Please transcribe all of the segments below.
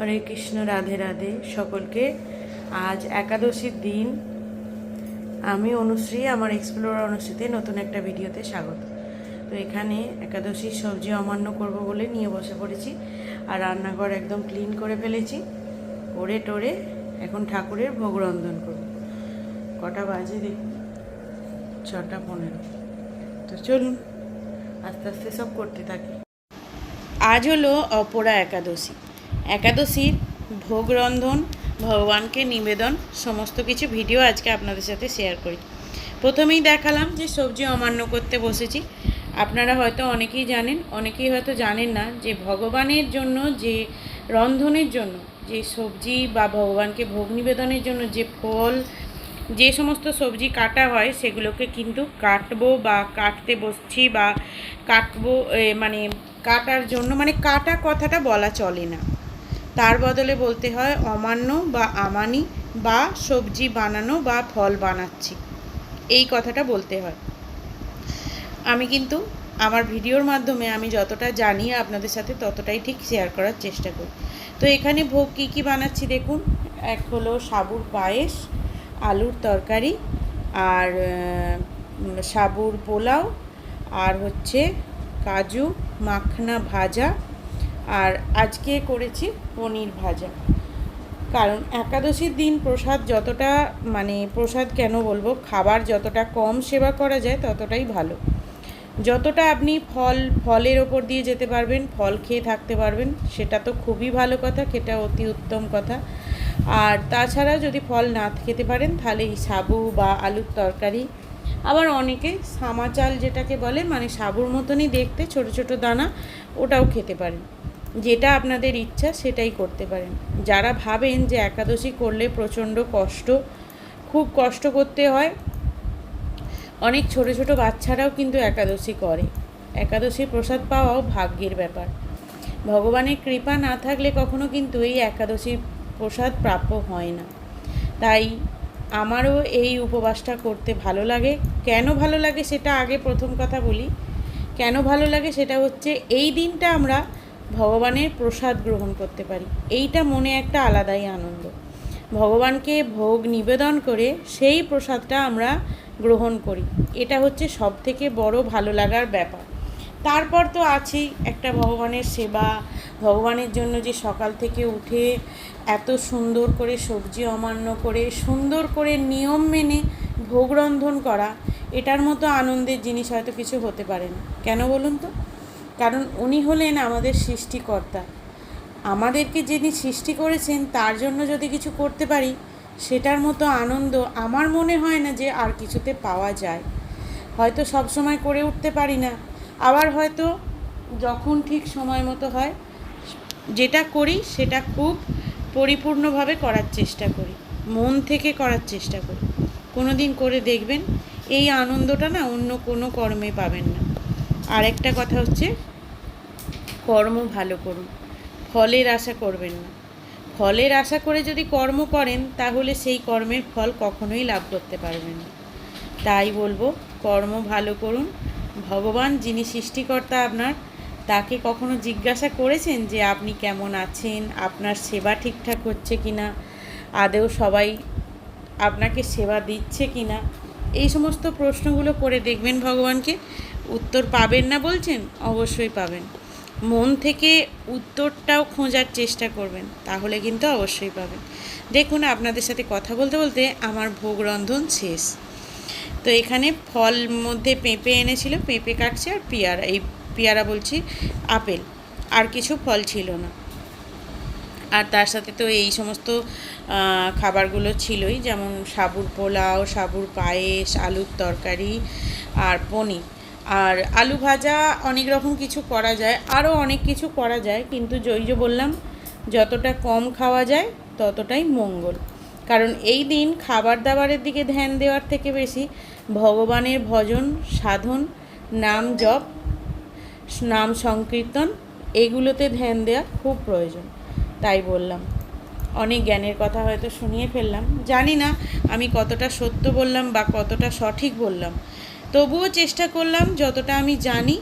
হরে কৃষ্ণ, রাধে রাধে সকলকে। আজ একাদশীর দিন। আমি অনুশ্রী, আমার এক্সপ্লোর অনুশ্রীতে নতুন একটা ভিডিওতে স্বাগত। তো এখানে একাদশীর সবজি অমান্য করব বলে নিয়ে বসে পড়েছি আর রান্নাঘর একদম ক্লিন করে ফেলেছি। করে টোরে এখন ঠাকুরের ভোগ রন্ধন করব। কটা বাজে দেখুন ছটা পনেরো। তো চলুন, আস্তে আস্তে সব করতে থাকি। আজ হলো অপরা একাদশী। একাদশীর ভোগ রন্ধন ভগবানকে নিবেদন, সমস্ত কিছু ভিডিও আজকে আপনাদের সাথে শেয়ার করি। প্রথমেই দেখালাম যে সবজি অমান্য করতে বসেছি। আপনারা হয়তো অনেকেই জানেন, অনেকেই হয়তো জানেন না যে ভগবানের জন্য যে রন্ধনের জন্য, যে সবজি বা ভগবানকে ভোগ নিবেদনের জন্য যে ফল, যে সমস্ত সবজি কাটা হয়, সেগুলোকে কিন্তু কাটবো বা কাটতে বসছি বা কাটবো মানে কাটার জন্য মানে কাটা কথাটা বলা চলে না। তার বদলে বলতে হয় অমান্য বা আমানি বা সবজি বানানো বা ফল বানাচ্ছি। এই কথাটা বলতে হয়। আমি কিন্তু আমার ভিডিওর মাধ্যমে আমি যতটা জানি আপনাদের সাথে ততটাই ঠিক শেয়ার করার চেষ্টা করি। তো এখানে ভোগ কী কী বানাচ্ছি দেখুন। এক হলো সাবুর পায়েস, আলুর তরকারি আর সাবুর পোলাও আর হচ্ছে কাজু মাখনা ভাজা আর আজকে করেছি পনির ভাজা। কারণ একাদশীর দিন প্রসাদ যতটা মানে প্রসাদ কেন বলব, খাবার যতটা কম সেবা করা যায় ততটাই ভালো। যতটা আপনি ফল, ফলের ওপর দিয়ে যেতে পারবেন, ফল খেয়ে থাকতে পারবেন, সেটা তো খুবই ভালো কথা, সেটা অতি উত্তম কথা। আর তাছাড়া যদি ফল না খেতে পারেন, তাহলে এই সাবু বা আলুর তরকারি। আবার অনেকে সামা চাল যেটাকে বলে মানে সাবুর মতনই দেখতে, ছোট ছোট দানা, ওটাও খেতে পারেন। যেটা আপনাদের ইচ্ছা সেটাই করতে পারেন। যারা ভাবেন যে একাদশী করলে প্রচণ্ড কষ্ট, খুব কষ্ট করতে হয়, অনেক ছোট ছোট বাচ্চারাও কিন্তু একাদশী করে। একাদশী প্রসাদ পাওয়াও ভাগ্যের ব্যাপার। ভগবানের কৃপা না থাকলে কখনো কিন্তু এই একাদশীর প্রসাদ প্রাপ্য হয় না। তাই আমারও এই উপবাসটা করতে ভালো লাগে। কেন ভালো লাগে সেটা আগে প্রথম কথা বলি। কেন ভালো লাগে সেটা হচ্ছে এই দিনটা আমরা ভগবানের প্রসাদ গ্রহণ করতে পারি। এইটা মনে একটা আলাদাই আনন্দ। ভগবানকে ভোগ নিবেদন করে সেই প্রসাদটা আমরা গ্রহণ করি। এটা হচ্ছে সব থেকে বড় ভালো লাগার ব্যাপার। তারপর তো আছেই একটা ভগবানের সেবা। ভগবানের জন্য যে সকাল থেকে উঠে এত সুন্দর করে সবজি অমান্য করে, সুন্দর করে নিয়ম মেনে ভোগ রন্ধন করা, এটার মতো আনন্দের জিনিস হয়তো কিছু হতে পারে না। কেন বলুন তো? কারণ উনি হলেন আমাদের সৃষ্টিকর্তা। আমাদেরকে যিনি সৃষ্টি করেছেন, তার জন্য যদি কিছু করতে পারি, সেটার মতো আনন্দ আমার মনে হয় না যে আর কিছুতে পাওয়া যায়। হয়তো সব সময় করে উঠতে পারি না। আবার হয়তো যখন ঠিক সময় মতো হয়, যেটা করি, সেটা খুব পরিপূর্ণভাবে করার চেষ্টা করি। মন থেকে করার চেষ্টা করি। কোনো দিন করে দেখবেন, এই আনন্দটা না অন্য কোনো কর্মে পাবেন না। আর একটা কথা হচ্ছে কর্ম ভালো করুন। ফলের আশা করবেন না। ফলের আশা করে যদি কর্ম করেন, তাহলে সেই কর্মের ফল কখনোই লাভ করতে পারবেন না। তাই বলব, কর্ম ভালো করুন। ভগবান যিনি সৃষ্টিকর্তা আপনার, তাকে কখনো জিজ্ঞাসা করেছেন যে আপনি কেমন আছেন? আপনার সেবা ঠিকঠাক হচ্ছে কি না আদেও সবাই আপনাকে সেবা দিচ্ছে কি না এই সমস্ত প্রশ্নগুলো করে দেখবেন ভগবানকে। উত্তর পাবেন না বলছেন, অবশ্যই পাবেন। মন থেকে উত্তরটাও খোঁজার চেষ্টা করবেন, তাহলে কিন্তু অবশ্যই পাবেন। দেখুন, আপনাদের সাথে কথা বলতে বলতে আমার ভোগ রন্ধন শেষ। তো এখানে ফল মধ্যে পেঁপে এনেছিল, পেঁপে কাটছে আর পেয়ারা, এই পেয়ারা বলছি আপেল, আর কিছু ফল ছিল না। আর তার সাথে তো এই সমস্ত খাবারগুলো ছিলই, যেমন সাবুর পোলাও, সাবুর পায়েস, আলুর তরকারি, আর পনির। আর আলু ভাজা অনেক রকম কিছু করা যায়, আরও অনেক কিছু করা যায়, কিন্তু যে বললাম, যতটা কম খাওয়া যায়, ততটাই মঙ্গল। কারণ এই দিন খাবার দাবারের দিকে ধ্যান দেওয়ার থেকে বেশি ভগবানের ভজন, সাধন, নাম জপ, নাম সংকীর্তন, এগুলোতে ধ্যান দেওয়া খুব প্রয়োজন। তাই বললাম। অনেক জ্ঞানের কথা হয়তো শুনিয়ে ফেললাম। জানি না আমি কতটা সত্য বললাম বা কতটা সঠিক বললাম। তবুও চেষ্টা করলাম যতটা আমি জানি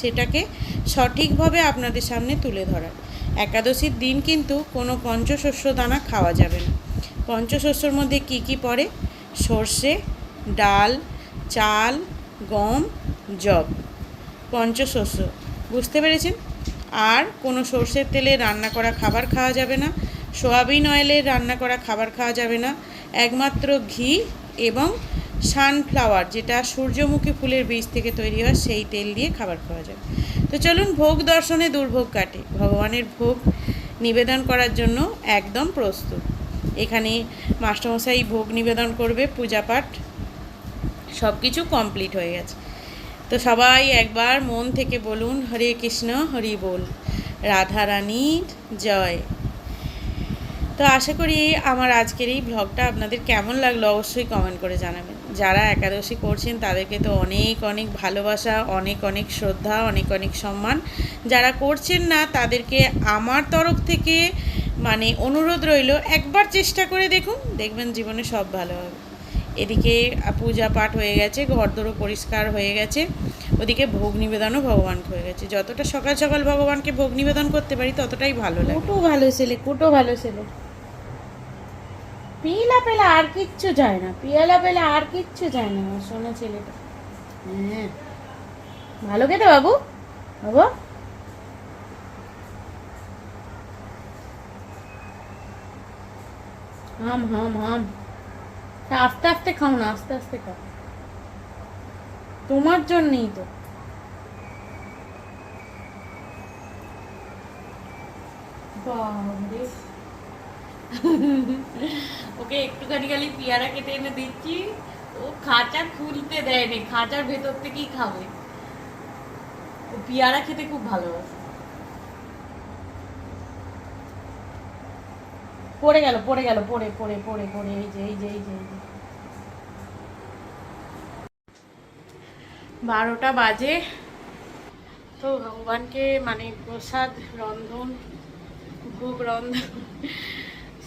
সেটাকে সঠিকভাবে আপনাদের সামনে তুলে ধরার। একাদশীর দিন কিন্তু কোনো পঞ্চশস্য দানা খাওয়া যাবে না। পঞ্চশস্যর মধ্যে কি কি পড়ে? সর্ষে, ডাল, চাল, গম জব পঞ্চশস্য, বুঝতে পেরেছেন? আর কোনো সর্ষের তেলে রান্না করা খাবার খাওয়া যাবে না। সোয়াবিন অয়েলে রান্না করা খাবার খাওয়া যাবে না। একমাত্র ঘি এবং সানফ্লাওয়ার যেটা সূর্যমুখী ফুলের বীজ থেকে তৈরি হয়, সেই তেল দিয়ে খাবার খাওয়া যায়। তো চলুন ভোগ দর্শনে দুর্ভোগ কাটে। ভগবানের ভোগ নিবেদন করার জন্য একদম প্রস্তুত। এখানে মাস্টারমশাই ভোগ নিবেদন করবে, পূজা পাঠ সব কিছু কমপ্লিট হয়ে গেছে। তো সবাই একবার মন থেকে বলুন, হরে কৃষ্ণ, হরি বল। রাধা রানীর জয়। তো আশা করি আমার আজকের এই ব্লগটা আপনাদের কেমন লাগল অবশ্যই কমেন্ট করে জানাবেন। যারা একাদশী করছেন, তাদেরকে তো অনেক অনেক ভালোবাসা, অনেক অনেক শ্রদ্ধা, অনেক অনেক সম্মান। যারা করছেন না, তাদেরকে আমার তরফ থেকে মানে অনুরোধ রইল, একবার চেষ্টা করে দেখুন, দেখবেন জীবনে সব ভালো হবে। এদিকে পূজা পাঠ হয়ে গেছে, ঘরদোরও পরিষ্কার হয়ে গেছে। ওদিকে ভোগ নিবেদনও ভগবানকে হয়ে গেছে। যতটা সকাল সকাল ভগবানকে ভোগ নিবেদন করতে পারি, ততটাই ভালো লাগে। কুটো ভালো ছেলে, কুটো ভালো ছেলে। পিলা পেলা আর কিচ্ছু যায় না, পিয়ালা পেলা আর কিচ্ছু যায় না, আমার সোনা ছেলেটা। হ্যাঁ। ভালো খেতে বাবু? বাবু? হাম হাম হাম। আস্তে আস্তে খাও না, আস্তে আস্তে খাও। তোমার জন্যই তো। ওকে একটুখানি খালি পেয়ারা কেটে এনে দিচ্ছি। ও খাঁচা খুলতে দেয়নি, খাঁচার ভেতর থেকেই খাবে। ও পেয়ারা খেতে খুব ভালোবাসে। পড়ে গেল পড়ে গেল, পড়ে পড়ে পড়ে পড়ে এই যে এই যে এই যে। বারোটা বাজে। তো ভগবানকে মানে প্রসাদ, রন্ধন, ভোগ, রন্ধন,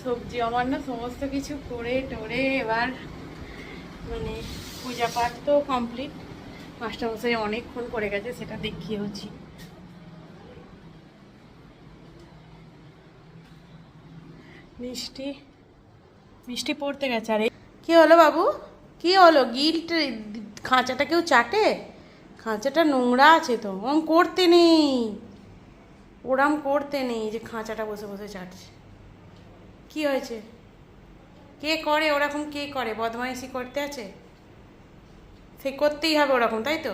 সবজি, অমান্য সমস্ত কিছু করে টোরে এবার মানে পূজা পাঠ তো কমপ্লিট মাস্টারমশাই অনেকক্ষণ করে গেছে, সেটা দেখিয়েওছি মিষ্টি মিষ্টি পড়তে গেছে, আরে। কি হলো বাবু? কি হলো? গিল্ট খাঁচাটা কেউ চাটে? খাঁচাটা নোংরা আছে তো, ওরম করতে নেই। ওরম করতে নেই যে খাঁচাটা বসে বসে চাটছে। কি হয়েছে? কে করে ওরকম কে করে? বদমাইশি করতে আছে? সে করতেই হবে ওরকম, তাই তো?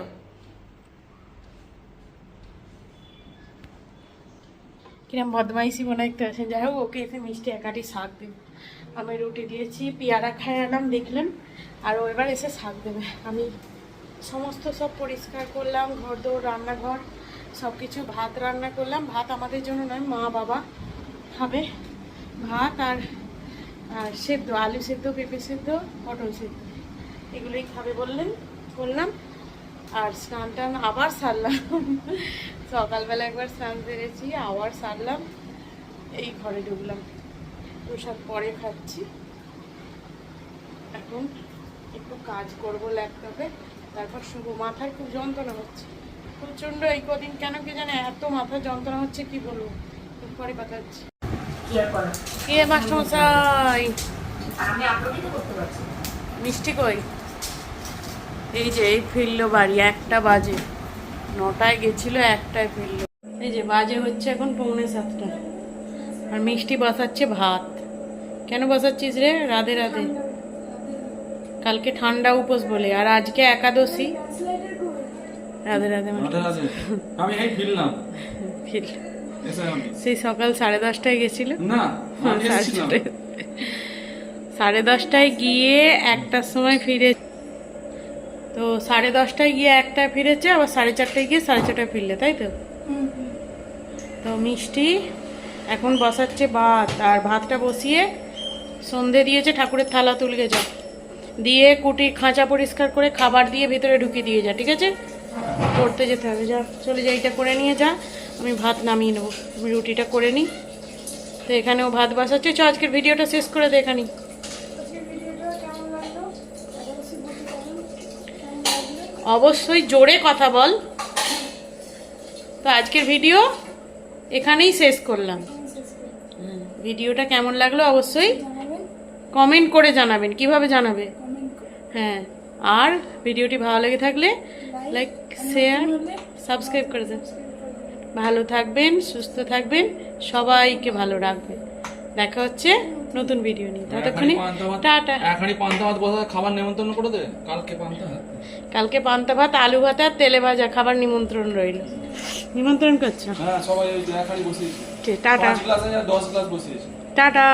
কিরম বদমাইশি মনে একটা আছে। যাই হোক, ওকে এসে মিষ্টি একাটি শাক দেবে আমি রুটি দিয়েছি, পেয়ারা খাই আনাম দেখলেন, আর ও এবার এসে শাক দেবে। আমি সমস্ত সব পরিষ্কার করলাম ঘর দৌড় রান্নাঘর সব কিছু ভাত রান্না করলাম। ভাত আমাদের জন্য নয়, মা বাবা খাবে। ভাত আর আর সেদ্ধ, আলু সেদ্ধ, পেঁপে সেদ্ধ, পটল সেদ্ধ, এগুলোই খাবে বললেন, করলাম। আর স্নান টান আবার সারলাম। সকালবেলা একবার স্নান সেরেছি, আবার সারলাম, এই ঘরে ঢুকলাম। প্রসাদ পরে খাচ্ছি। এখন একটু কাজ করব ল্যাপটপে তারপর শুভ মাথার খুব যন্ত্রণা হচ্ছে। প্রচণ্ড এই কদিন কেন কি জানে এত মাথার যন্ত্রণা হচ্ছে কি বলব? পরে পাঠাচ্ছি কে মাস্টারমশাই? মিষ্টি কই? এই যে এই ফিরলো বাড়ি একটা বাজে। নটায় গেছিল একটায় ফিরলো। এই যে বাজে হচ্ছে এখন পৌনে সাতটা। আর মিষ্টি বসাচ্ছে ভাত। কেন বসাচ্ছিস রে? রাধে রাধে। কালকে ঠান্ডা উপোস বলে আর আজকে একাদশী। রাধে রাধে। আমি এই ফিরলাম। সেই সকাল সাড়ে দশটায় গেছিল? না হ্যাঁ, সাড়ে দশটায়। গিয়ে একটার সময় ফিরে তো সাড়ে দশটায় গিয়ে একটায় ফিরেছে আবার সাড়ে চারটায় গিয়ে সাড়ে ছটায় ফিরলে তাই তো? তো মিষ্টি এখন বসাচ্ছে ভাত আর ভাতটা বসিয়ে সন্ধে দিয়েছে, ঠাকুরের থালা তুলকে যা। দিয়ে কুটি খাঁচা পরিষ্কার করে খাবার দিয়ে ভেতরে ঢুকিয়ে দিয়ে যা, ঠিক আছে? পড়তে যেতে হবে, যা। চলে যা, এইটা করে নিয়ে যা। আমি ভাত নামিয়ে নেব। আমি রুটিটা করে নিই। তো এখানেও ভাত বসাচ্ছে। চ, আজকের ভিডিওটা শেষ করে দে অবশ্যই জোরে কথা বল। তো আজকের ভিডিও এখানেই শেষ করলাম। ভিডিওটা কেমন লাগল অবশ্যই কমেন্ট করে জানাবেন কীভাবে জানাবে? হ্যাঁ আর ভিডিওটি ভালো লেগে থাকলে লাইক শেয়ার সাবস্ক্রাইব করে দেন ভালো থাকবেন সুস্থ থাকবেন সবাইকে ভালো রাখবেন। দেখা হচ্ছে নতুন ভিডিও নিয়ে। ততক্ষণে টাটা। এখানে পান্তা ভাত বসে খাবার নিমন্ত্রণ করে দে। কালকে পান্তা ভাত। কালকে পান্তা ভাত আলু ভাত আর তেলে ভাজা খাবার নিমন্ত্রণ রইল। নিমন্ত্রণ করছ? হ্যাঁ সবাই ওই এখানে বসিয়েছি। টাটা। পাঁচ গ্লাস দশ গ্লাস বসিয়েছি। টাটা।